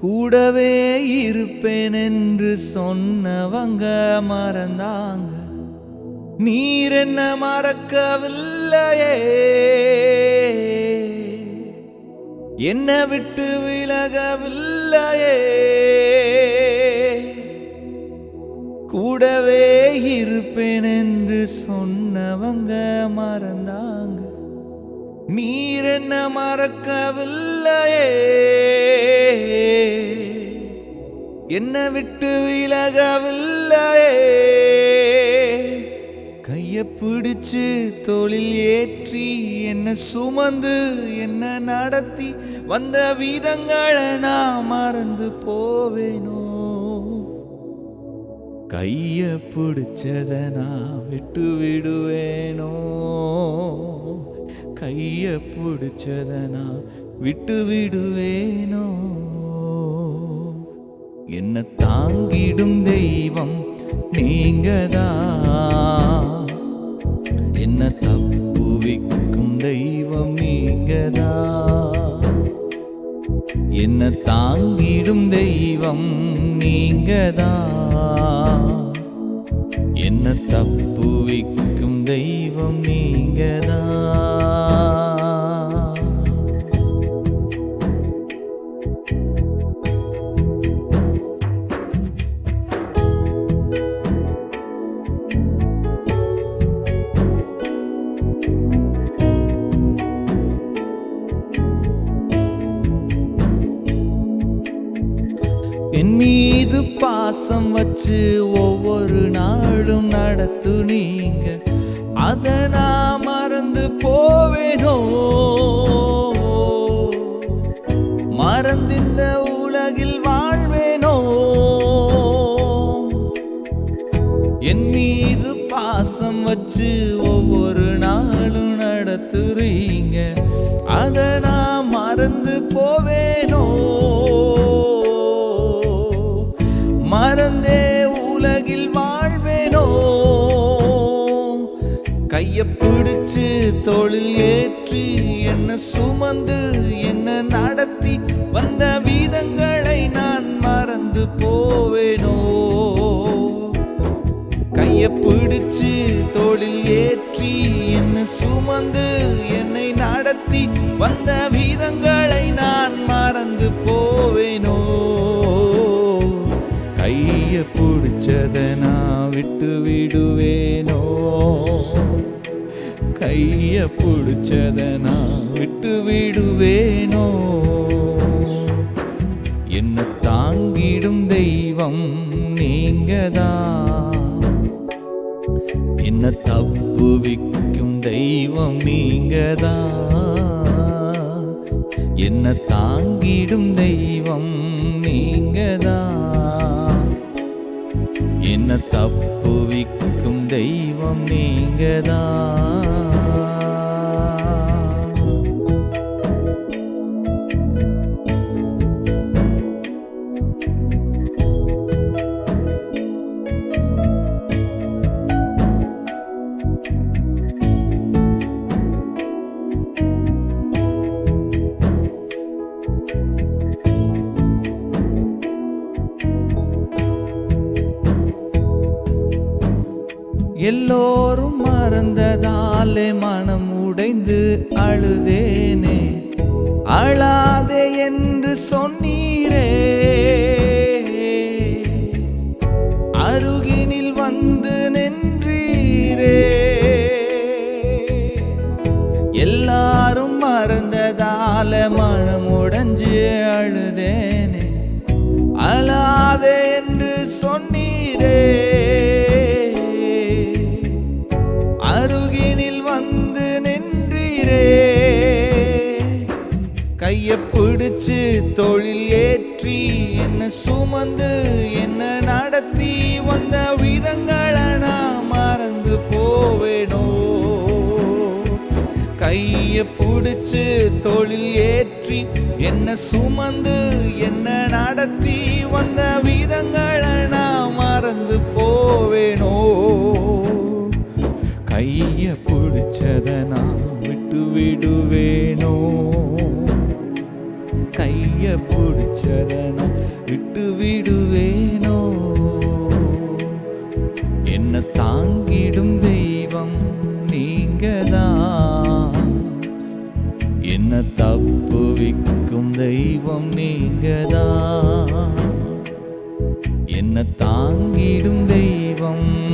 கூடவே இருப்பேன் என்று சொன்னவங்க மறந்தாங்க. நீர் என்ன மறக்கவில்லையே. என்ன விட்டு விலகவில்லையே. கூடவே இருப்பேன் என்று சொன்னவங்க மறந்தாங்க. நீர் என்ன மறக்கவில்லையே? என்ன விட்டு விலகவில்லையே? கைய பிடிச்சு தொழில் ஏற்றி என்ன சுமந்து என்ன நடத்தி வந்த வீதங்களை நான் மறந்து போவேனோ? கைய பிடிச்சத நான் விட்டு விடுவேனோ கைய பிடிச்சதனா விட்டு விடுவேனோ? என்ன தாங்கிடும் தெய்வம் நீங்கதா? என்ன தப்புவிக்கும் தெய்வம் நீங்கதா? என்ன தாங்கிடும் தெய்வம் நீங்கதா? என்ன என் மீது பாசம் வச்சு ஒவ்வொரு நாளும் நடத்து நீங்க. அத நான் மறந்து போவேனோ? மறந்திருந்த உலகில் வாழ்வேனோ? என் மீது பாசம் வச்சு அத நான் மறந்து போவேனோ? மறந்தே உலகில் வாழ்வேனோ? கைய பிடிச்சு தொழில் ஏற்றி என்ன சுமந்து என்ன நடத்தி வந்த வீதங்களை நான் மறந்து போவேனோ? கைய பிடிச்சு தொழில் ஏற்றி என்ன சுமந்து என்னை நடத்தி வந்த வீதங்களை நான் மறந்து போவேனோ? கைய பிடிச்சத நான் விட்டு விடுவேனோ? கைய பிடிச்சத நான் விட்டு விடுவேனோ? என்ன தாங்கிடும் தெய்வம் நீங்கதான். என்ன தப்புவிக்கும் தெய்வம் நீங்கதான் என்ன தாங்கிடும் தெய்வம் நீங்கதான் என்ன தப்புவிக்கும் தெய்வம் நீங்கதான் எல்லோரும் மறந்ததாலே மனம் உடைந்து அழுதேனே. அழாதே என்று சொன்னீரே. அருகினில் வந்து நின்றீரே. எல்லாரும் மறந்ததால மனம் உடைஞ்சு அழுதேனே. அழாதே என்று சொன்னீரே. பிடிச்சு தொழில் ஏற்றி என்ன சுமந்து என்ன நடத்தி வந்த விதங்களை நான் மறந்து போவேனோ? கையை பிடிச்சு தொழில் ஏற்றி என்ன சுமந்து என்ன நடத்தி வந்த விதங்களை நான் மறந்து போவேனோ? தாங்கிடுவேனோ என்ன தாங்கிடும் தெய்வம் நீங்கதான். என்ன தப்புவிக்கும் தெய்வம் நீங்கதான். என்ன தாங்கிடும் தெய்வம் நீங்கதான்